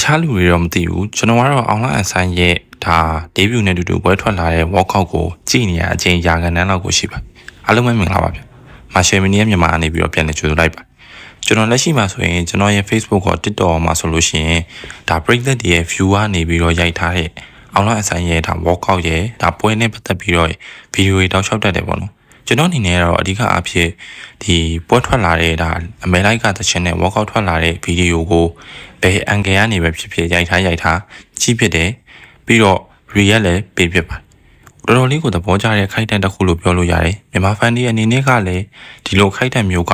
ခြားလူတွေတော့မသိဘူးကျွန်တော်ကတော့အောင်လာအဆိုင်ရဲ့ဒါ debut နဲ့တူတူပွဲထွက်လာတဲ့ walkout ကိုကြည့်နေရအချိန်ရာခံတန်းလောက်ကိုရှိပါအားလုံးပဲမင်္ဂလာပါဗျမာရှယ်မီနီရဲ့မြန်မာအနေပြီးတော့ပြန်လည်ကြိုဆိုလိုက်ပါကျွန်တော်လက်ရှိမှာဆိုရင်ကျွန်တော်ရဲ့ Facebook ကော TikTok မှာဆိုလို့ရှိရင်ဒါ break that ရဲ့ view ကနေပြီးတော့ရိုက်ထားတဲ့အောင်လာအဆိုင်ရဲ့ဒါ walkout ရဲ့ဒါပွဲနဲ့ပတ်သက်ပြီးတော့ဗီဒီယိုတွေတောက်လျှောက်တတ်တယ်ပေါ့နော် ကျွန်တော်အနေနဲ့ကတော့အဓိကအားဖြင့်ဒီပွဲထွက်လာတဲ့ဒါအမေလိုက်ကတချင်နဲ့ workout ထွက်လာတဲ့ဗီဒီယိုကိုဘယ်အန်ဂယ်ကနေပဲဖြစ်ဖြစ်ရိုက်ထားရိုက်ထားကြည့်ဖြစ်တယ်ပြီးတော့ real လည်းပေးဖြစ်ပါတယ်တော်တော်လေးကိုသဘောကျတဲ့ခိုက်တန်တစ်ခုလို့ပြောလို့ရတယ်မြန်မာဖန်ဒီအနေနဲ့ကလည်းဒီလိုခိုက်တန်မျိုးက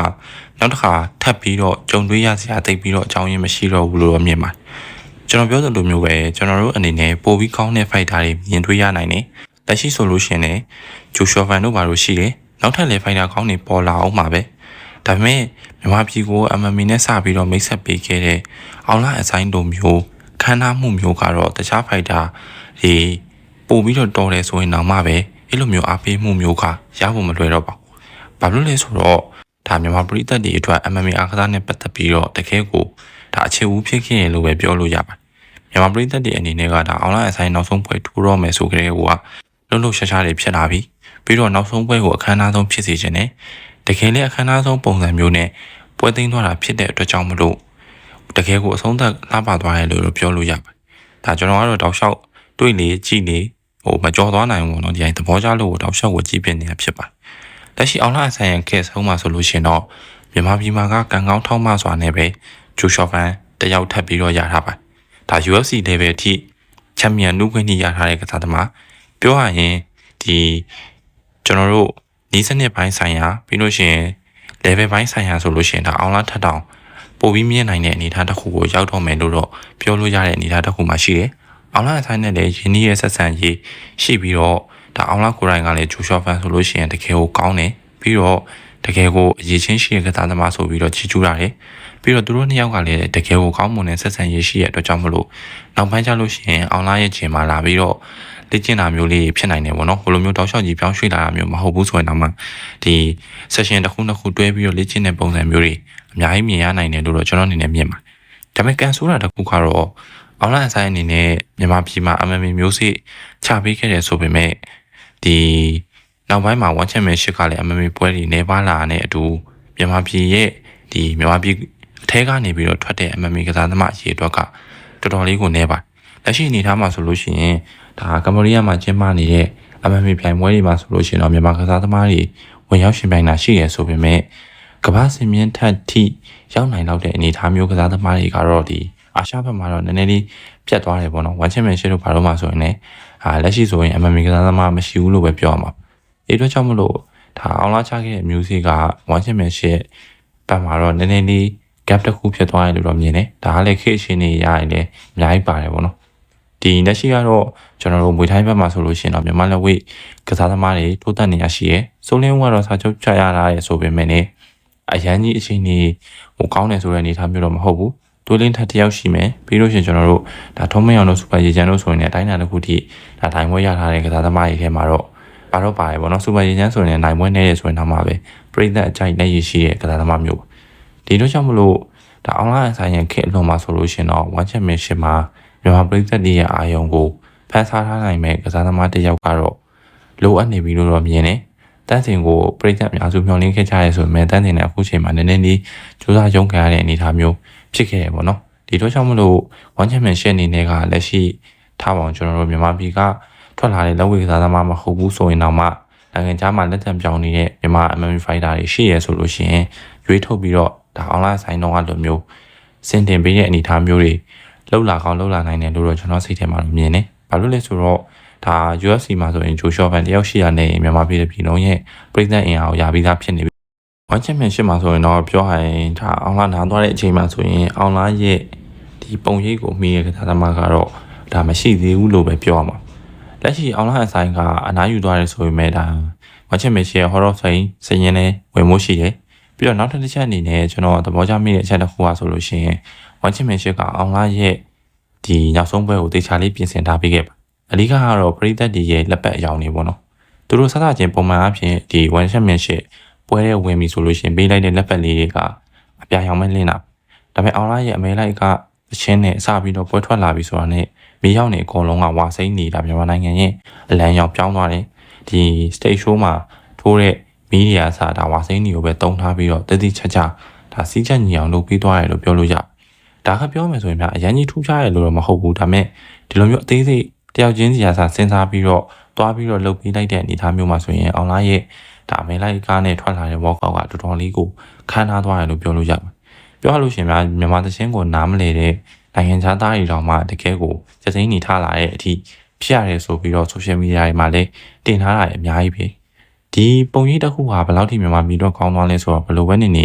နောက်တစ်ခါထပ်ပြီးတော့ကြုံတွေ့ရစရာတိတ်ပြီးတော့အကြောင်းရင်းမရှိတော့ဘူးလို့တော့မြင်ပါတယ်ကျွန်တော်ပြောသလိုမျိုးပဲကျွန်တော်တို့အနေနဲ့ပိုပြီးကောင်းတဲ့ fighter တွေမြင်တွေ့ရနိုင်တယ် လက်ရှိဆိုလို့ရှိရင်လည်းဂျိုရှော်ဖန်တို့ဘာလို့ရှိတယ်နောက်ထပ်လည်း fighter ကောင်းတွေပေါ်လာအောင်မှာပဲဒါပေမဲ့မြန်မာပြည်ကို MMA နဲ့စပြီးတော့မိတ်ဆက်ပေးခဲ့တဲ့အောင်လာအဆိုင်တို့မျိုးခန်းနာမှုမျိုးကတော့တခြား fighter တွေပို့ပြီးတော့တော်တယ်ဆိုရင်တော့မှပဲအဲ့လိုမျိုးအားပေးမှုမျိုးကရဖို့မလွယ်တော့ပါဘူး။ဘာလို့လဲဆိုတော့ဒါမြန်မာပြည်သက်တွေအတွက် MMA အားကစားနဲ့ပတ်သက်ပြီးတော့တကယ်ကိုဒါအခြေဦးဖြစ်ခဲ့ရင်လို့ပဲပြောလို့ရပါတယ်။မြန်မာပြည်သက်တွေအနေနဲ့ကဒါအောင်လာအဆိုင်နောက်ဆုံးပွဲထိုးတော့မယ်ဆိုကြတဲ့ကွာ လှုပ်လှုပ်ရှားရှားတွေဖြစ်လာပြီ။ပြီးတော့နောက်ဆုံးပွဲကိုအခမ်းအနားဆုံးဖြစ်စေခြင်းနဲ့တကယ်လည်းအခမ်းအနားဆုံးပုံစံမျိုးနဲ့ပွဲသိမ်းသွားတာဖြစ်တဲ့အတွက်ကြောင့်မလို့တကယ်ကိုအဆုံးသတ်လှပသွားတယ်လို့ပြောလို့ရပါတယ်။ဒါကျွန်တော်ကတော့တောက်လျှောက်တွေ့နေကြည့်နေဟိုမကြော်သွားနိုင်ဘူးเนาะဒီအိမ်သဘောကျလို့တောက်လျှောက်ကိုကြည့်ပြနေတာဖြစ်ပါတယ်။လက်ရှိအောင်လာဆိုင်ရန်ကဲဆုံးမှာဆိုလို့ရှင်တော့မြန်မာပြည်မှာကကံကောင်းထောက်မစွာနဲ့ပဲဂျူရှော့ဖန်တယောက်ထပ်ပြီးတော့ရထားပါတယ်။ဒါ UFC level အထိချန်ပီယံနုခွင့်ကြီးရထားတဲ့ကစားသမား ပြောရရင်ဒီကျွန်တော်တို့နီးစနစ်ပိုင်းဆိုင်ရာပြီးလို့ရှိရင် level ပိုင်းဆိုင်ရာဆိုလို့ရှိရင်ဒါအောင်လာထက်တောင်ပိုပြီးမြင်နိုင်တဲ့အနေအထားတစ်ခုကိုရောက်တော့မယ်လို့တော့ပြောလို့ရတဲ့အနေအထားတစ်ခုမှရှိတယ်။အောင်လာအဆိုင်နဲ့လည်းယင်းနီးရဲ့ဆက်ဆံရေးရှိပြီးတော့ဒါအောင်လာကိုယ်တိုင်ကလည်းဂျူရှော့ဖန်ဆိုလို့ရှိရင်တကယ်ကိုကောင်းတယ်ပြီးတော့တကယ်ကိုအရေးချင်းရှိတဲ့ကစားသမားဆိုပြီးတော့ချီးကျူးတာတယ်ပြီးတော့သူတို့နှစ်ယောက်ကလည်းတကယ်ကိုကောင်းမွန်တဲ့ဆက်ဆံရေးရှိတဲ့အတွက်ကြောင့်မလို့နောက်ပိုင်းကျလို့ရှိရင်အောင်လာရဲ့ချိန်မှာလာပြီးတော့ လေ့ကျင့်တာမျိုးလေးဖြစ်နိုင်တယ်ပေါ့နော်ဟိုလိုမျိုးတောက်လျှောက်ကြီးပြောင်းရွှေ့လာတာမျိုးမဟုတ်ဘူးဆိုရင်တော့မှဒီ session တစ်ခုနှစ်ခုတွဲပြီးတော့လေ့ကျင့်တဲ့ပုံစံမျိုးတွေအများကြီးမြင်ရနိုင်တယ်လို့တော့ကျွန်တော်အနေနဲ့မြင်ပါတယ်ဒါပေမဲ့ကန်ဆိုးတာတစ်ခုကတော့ online ဆိုင်အနေနဲ့မြန်မာပြည်မှာ MMA မျိုးစေ့ချပေးခဲ့တယ်ဆိုပေမဲ့ဒီနောက်ပိုင်းမှာ one championship ကလည်း MMA ပွဲတွေနေပါလာတဲ့အတူမြန်မာပြည်ရဲ့ဒီမြန်မာပြည်အထဲကနေပြီးတော့ထွက်တဲ့ MMA ကစားသမားအရေးအတွက်ကတော်တော်လေးကိုနေပါ လက်ရှိအနေထားမှာဆိုလို့ရှိရင်ဒါကမ္ဘောဒီးယားမှာကျင်းပနေတဲ့ MMA ပြိုင်ပွဲတွေမှာဆိုလို့ရှိရင်တော့မြန်မာကစားသမားတွေဝင်ရောက်ရှင်ပြိုင်တာရှိရဆိုပေမဲ့ကမ္ဘာစင်မြင့်ထက်ထိရောက်နိုင်တော့တဲ့အနေအထားမျိုးကစားသမားတွေကတော့ဒီအာရှဘက်မှာတော့နည်းနည်းလေးပြတ်သွားတယ်ပေါ့နော်ဝမ်ချန်ပီယံရှစ်တို့ဘာလို့မှဆိုရင်လည်းအာလက်ရှိဆိုရင် MMA ကစားသမားမရှိဘူးလို့ပဲပြောရမှာအဲအတွက်ကြောင့်မလို့ဒါအောင်လာချခဲ့တဲ့ music ကဝမ်ချန်ပီယံရှစ်ဘက်မှာတော့နည်းနည်းလေး gap တစ်ခုဖြစ်သွားတယ်လို့တော့မြင်တယ်ဒါကလည်းခေတ်ရှင်နေရရင်လည်းအများကြီးပါတယ်ပေါ့နော် ဒီလက်ရှိကတော့ကျွန်တော်တို့မွေထိုင်းဘက်မှာဆိုလို့ရှိရင်တော့မြန်မာလက်ဝိတ်ကစားသမားတွေထိုးတက်နေရရှိရယ်စိုးလင်းကတော့စာချုပ်ချရတာရယ်ဆိုပေမဲ့လည်းအရန်ကြီးအချိန်ကြီးဟိုကောင်းတယ်ဆိုတဲ့အနေအထားမျိုးတော့မဟုတ်ဘူးတိုးလင်းထက်တယောက်ရှိမယ်ပြီးလို့ရှိရင်ကျွန်တော်တို့ဒါထုံးမင်းအောင်တို့စူပါရေချန်တို့ဆိုရင်လည်းအတိုင်းအတာတစ်ခုထိဒါတိုင်းပွဲရထားတဲ့ကစားသမားတွေထဲမှာတော့ပါတော့ပါတယ်ပေါ့နော်စူပါရေချန်ဆိုရင်လည်းနိုင်ပွဲနေရဆိုရင်တော့မှပဲပြိသက်အကြိုက်လက်ရရှိတဲ့ကစားသမားမျိုးဒီတော့ကြောင့်မလို့ဒါအွန်လိုင်းဆိုင်ရခေအလုံးမှာဆိုလို့ရှိရင်တော့ one championship မှာ မြန်မာပြည်သက်တွေရဲ့အာယုံကိုဖန်ဆားထားနိုင်မဲ့ကစားသမားတစ်ယောက်ကတော့လိုအပ်နေပြီလို့တော့မြင်တယ်တန်းစင်ကိုပြည်သက်အများစုမျှော်လင့်ခဲ့ကြရဲဆိုပေမဲ့တန်းစင်နဲ့အခုချိန်မှာနည်းနည်းလေးစူးစမ်းရုန်းကန်ရတဲ့အနေအထားမျိုးဖြစ်ခဲ့ရပေါ့နော်ဒီတော့ကြောင့်မလို့ one championship အနေနဲ့ကလက်ရှိထားပါအောင်ကျွန်တော်တို့မြန်မာပြည်ကထွက်လာတဲ့လက်ဝဲကစားသမားမဟုတ်ဘူးဆိုရင်တော့မှနိုင်ငံခြားမှာလက်ထံပြောင်းနေတဲ့မြန်မာ MMA fighter တွေရှိရဲဆိုလို့ရှိရင်ရွေးထုတ်ပြီးတော့ဒါ online ဆိုင်တော့အလိုမျိုးစင်တင်ပေးတဲ့အနေအထားမျိုးတွေ လှုပ်လာကောင်းလှုပ်လာနိုင်တယ်လို့တော့ကျွန်တော်စိတ်ထဲမှာမြင်တယ်။ဘာလို့လဲဆိုတော့ဒါ UFC မှာဆိုရင်ဂျိုရှော့ဖန်တယောက်ရှိရနေမြန်မာပြည်ပြည်လုံးရဲ့ပြည်သက်အင်အားကိုရပြီးသားဖြစ်နေပြီ။ One Championship မှာဆိုရင်တော့ပြောရရင်ဒါအောင်လာနားသွားတဲ့အချိန်မှာဆိုရင်အောင်လာရဲ့ဒီပုံရိပ်ကိုမိရကစားသမားကတော့ဒါမရှိသေးဘူးလို့ပဲပြောရမှာ။လက်ရှိအောင်လာအဆိုင်ကအနားယူသွားတယ်ဆိုပေမဲ့ဒါ One Championship ရဲ့ Horror Fame စရင်နဲ့ဝင်မှုရှိတယ်။ ပြီးတော့နောက်တစ်တစ်ချက်အနေနဲ့ကျွန်တော်သဘောကျမိတဲ့အချက်တစ်ခုကဆိုလို့ရှိရင် One Championship ကအောင်လာရဲ့ဒီနောက်ဆုံးပွဲကိုတေချာလေးပြင်ဆင်ထားပေးခဲ့ပါအဓိကကတော့ပရိသတ်တွေရဲ့လက်ပတ်အယောင်တွေပေါ့နော်သူတို့ဆက်စချင်းပုံမှန်အဖြစ်ဒီ one championship ပွဲတဲ့ဝင်ပြီဆိုလို့ရှိရင်ပေးလိုက်တဲ့လက်ပတ်လေးတွေကအပြာရောင်မဲ့လင်းတာဒါပေမဲ့ online ရဲ့အမေလိုက်ကအသချင်းနဲ့အစပြီးတော့ပွဲထွက်လာပြီဆိုတာနဲ့မိရောက်နေအကုန်လုံးကဝါစိမ့်နေတာမြန်မာနိုင်ငံရဲ့အလံရောင်ပြောင်းသွားတယ်ဒီ stage show မှာထိုးတဲ့ မီဒီယာစာဒါဝါစိမ့်နေကိုပဲတုံထားပြီးတော့တတိချာချာဒါစီးချက်ညီအောင်လုပ်ပြီးသွားတယ်လို့ပြောလို့ရဒါကပြောမယ်ဆိုရင်များအရင်ကြီးထူးခြားရလို့တော့မဟုတ်ဘူးဒါပေမဲ့ဒီလိုမျိုးအသေးစိတ်တယောက်ချင်းစီရာစာစဉ်းစားပြီးတော့တွားပြီးတော့လုပ်ပြီးလိုက်တဲ့အနေအထားမျိုးမှာဆိုရင်အောင်လာရဲ့ဒါမဲလိုက်ကားနဲ့ထွက်လာတဲ့ workout ကတော်တော်လေးကိုခန်းထားသွားတယ်လို့ပြောလို့ရပါတယ်ပြောရလို့ရှိရင်များမြန်မာသချင်းကိုနားမလဲတဲ့နိုင်ငံခြားသားတွေတောင်မှတကယ်ကိုစစိမ့်နေထားလာတဲ့အထိဖြစ်ရတယ်ဆိုပြီးတော့ social media တွေမှာလည်းတင်ထားတာအများကြီးပဲ ဒီပုံရိပ်တစ်ခုဟာဘယ်လောက်ထိမြန်မာပြည်တော့ကောင်းသွားလဲဆိုတော့ဘယ်လိုပဲနေနေ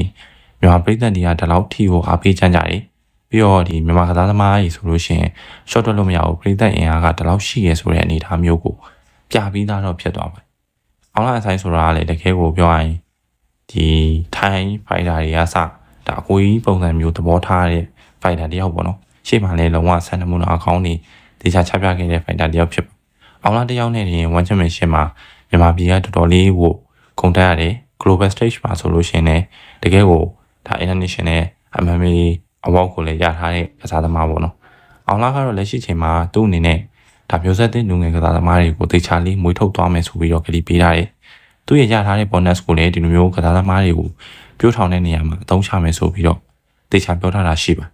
မြန်မာပြည်သက်တွေကဒီလောက်ထိကိုအားပေးချမ်းကြတယ်ပြီးတော့ဒီမြန်မာကစားသမားကြီးဆိုလို့ရှိရင် short ထွက်လို့မရဘူးပြည်သက်အင်အားကဒီလောက်ရှိရဲဆိုတဲ့အနေအထားမျိုးကိုပြပြီးသားတော့ဖြစ်သွားပါအောင်လာအဆိုင်ဆိုတာကလည်းတကယ်ကိုပြောရရင်ဒီထိုင်းဖိုင်တာတွေကစဒါအကိုကြီးပုံစံမျိုးသဘောထားတဲ့ဖိုင်တာတယောက်ပေါ့နော်ရှေ့မှာလည်းလုံးဝဆန်နမှုနာအကောင်းနေတေချာချပြခဲ့တဲ့ဖိုင်တာတယောက်ဖြစ်ပါအောင်လာတယောက်နဲ့ရင်1 championship မှာမြ န်မာပြည်ကတော်တော်လေးကိုဂုဏ်တက်ရတယ် global stage မှာဆိုလို့ရှိရင်လည်းတကယ်ကိုဒါ international MMA award ကိုလည်းရထားတဲ့ကစားသမားပေါ့နော်အောင်လာကတော့လက်ရှိချိန်မှာသူ့အနေနဲ့ဒါမျိုးဆက်တဲ့လူငယ်ကစားသမားတွေကိုတေချာလေးမွေးထုတ်သွားမယ်ဆိုပြီးတော့ကတိပေးထားတယ်သူရရထားတဲ့ bonus ကိုလည်းဒီလိုမျိုးကစားသမားတွေကိုပြိုးထောင်တဲ့နေရာမှာအသုံးချမယ်ဆိုပြီးတော့တေချာပြောထားတာရှိပါ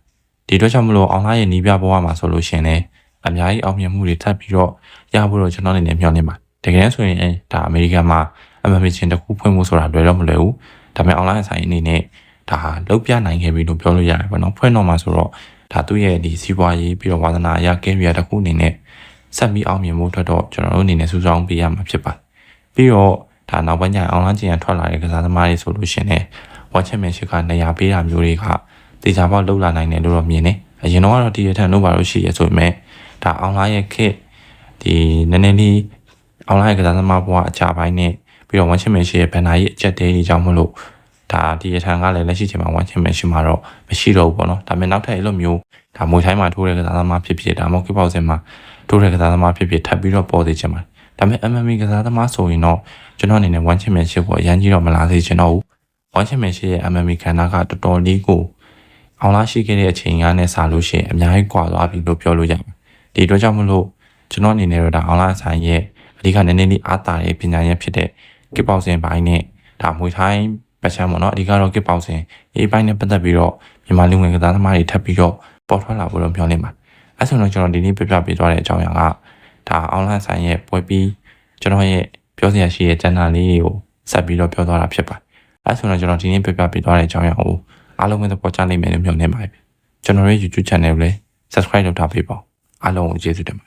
ဒီအတွက်ကြောင့်မလို့အောင်လာရဲ့နီးပြဘဝမှာဆိုလို့ရှိရင်လည်းအများကြီးအောင်မြင်မှုတွေထပ်ပြီးတော့ရဖို့တော့ကျွန်တော်အနေနဲ့မျှော်လင့်ပါတ ကယ်ဆိုရင်ဒါအမေရိကန်မှာ MMA ချင်းတစ်ခုဖွင့်ဖို့ဆိုတာလွယ်တော့မလွယ်ဘူးဒါပေမဲ့ online ဆိုင်အနေနဲ့ဒါလောက်ပြနိုင်ခဲ့ပြီလို့ပြောလို့ရတယ်ပေါ့နော်ဖွင့်တော့မှာဆိုတော့ဒါသူ့ရဲ့ဒီစီးပွားရေးပြီးတော့ဝါသနာအရာ career တစ်ခုအနေနဲ့ဆက်ပြီးအောင်မြင်ဖို့အတွက်တော့ကျွန်တော်တို့အနေနဲ့စူးစောင်းပေးရမှာဖြစ်ပါတယ်ပြီးတော့ဒါနောက်ပိုင်းကျရင် online ကျင်ထွက်လာတဲ့ကစားသမားတွေဆိုလို့ရှိရင်လည်း World Championship ကနေရာပေးတာမျိုးတွေကတေချာပေါက်လောက်လာနိုင်တယ်လို့တော့မြင်တယ်အရင်တော့ကတော့ဒီရထန်လို့ပါလို့ရှိရဆိုပေမဲ့ဒါ online ရဲ့ kit ဒီနည်းနည်းလေး online ကစားသမားဘဝအကြပိုင်းနဲ့ပြီးတော့ one championship ရဲ့ဘန်နာကြီးအချက်သေးတွေကြောင့်မလို့ဒါဒီအထံကလည်းလက်ရှိချိန်မှာ one championship မှာတော့မရှိတော့ဘူးပေါ့နော်ဒါပေမဲ့နောက်ထပ်အဲ့လိုမျိုးဒါမွေထိုင်းမှာထိုးတဲ့ကစားသမားဖြစ်ဖြစ်ဒါမှမဟုတ်ကိပေါ့စင်မှာထိုးတဲ့ကစားသမားဖြစ်ဖြစ်ထပ်ပြီးတော့ပေါ်သေးချင်ပါတယ်ဒါပေမဲ့ MMA ကစားသမားဆိုရင်တော့ကျွန်တော်အနေနဲ့ one championship ကိုအရင်ကြီးတော့မလားသေးချင်တော့ဘူး one championship ရဲ့ MMA ကဏ္ဍကတော်တော်လေးကိုအောင်လာရှိခဲ့တဲ့အချိန်ကနဲ့စာလို့ရှိရင်အများကြီးကွာသွားပြီလို့ပြောလို့ရတယ်ဒီအတွက်ကြောင့်မလို့ကျွန်တော်အနေနဲ့တော့ဒါ online ဆိုင်ရဲ့ အဓိကနည်းနည်းလေးအားတာတဲ့ပညာရပ်ဖြစ်တဲ့ကစ်ပေါစင်ဘိုင်းနဲ့ဒါမွေထိုင်းပတ်ချမ်းပေါ့နော်အဓိကတော့ကစ်ပေါစင်ရေးပိုင်းနဲ့ပတ်သက်ပြီးတော့မြန်မာလူငယ်ကစားသမားတွေထပ်ပြီးတော့ပေါ်ထွက်လာဖို့တော့ပြောနေပါအဲဆိုတော့ကျွန်တော်ဒီနေ့ပြပြပေးသွားတဲ့အကြောင်းအရာကဒါ online ဆိုင်ရဲ့ပွဲပြီးကျွန်တော်ရဲ့ပြောစရာရှိတဲ့ကျန်တာလေးတွေကိုဆက်ပြီးတော့ပြောသွားတာဖြစ်ပါတယ်အဲဆိုတော့ကျွန်တော်ဒီနေ့ပြပြပေးသွားတဲ့အကြောင်းအရာကိုအားလုံးပဲသဘောကျနိုင်မယ်လို့မျှော်လင့်ပါတယ်ကျွန်တော်ရဲ့ YouTube channel ကိုလည်း subscribe လုပ်ထားပေးပါအားလုံးကိုကျေးဇူးတင်ပါတယ်